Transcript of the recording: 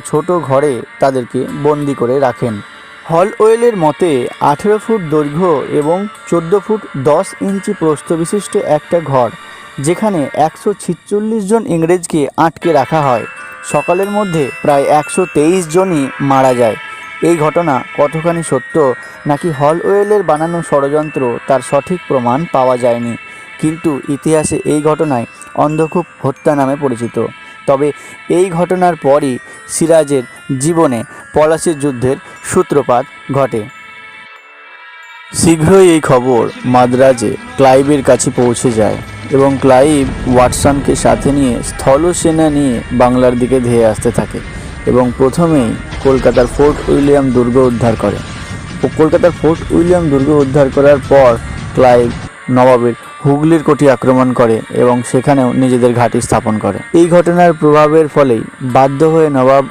ছোট ঘরে তাদেরকে বন্দি করে রাখেন। হল ওয়েলের মতে, আঠেরো ফুট দৈর্ঘ্য এবং চোদ্দ ফুট দশ ইঞ্চি প্রস্থ বিশিষ্ট একটা ঘর, যেখানে একশো ছিচল্লিশ জন ইংরেজকে আটকে রাখা হয়। সকালের মধ্যে প্রায় একশো তেইশ জনই মারা যায়। এই ঘটনা কতখানি সত্য, নাকি হল ওয়েলের বানানো ষড়যন্ত্র তার সঠিক প্রমাণ পাওয়া যায়নি। কিন্তু ইতিহাসে এই ঘটনায় অন্ধকূপ হত্যা নামে পরিচিত। তবে এই ঘটনার পরই সিরাজের জীবনে পলাশির যুদ্ধের সূত্রপাত ঘটে। শীঘ্রই এই খবর মাদ্রাজে ক্লাইভের কাছে পৌঁছে যায় এবং ক্লাইভ ওয়াটসনকে সাথে নিয়ে স্থলসেনা নিয়ে বাংলার দিকে ধেয়ে আসতে থাকে এবং প্রথমেই কলকাতার ফোর্ট উইলিয়াম দুর্গ উদ্ধার করে। কলকাতার ফোর্ট উইলিয়াম দুর্গ উদ্ধার করার পর ক্লাইভ নবাবের হুগলির কোটি আক্রমণ করে এবং সেখানেও নিজেদের ঘাঁটি স্থাপন করে। এই ঘটনার প্রভাবের ফলেই বাধ্য হয়ে নবাব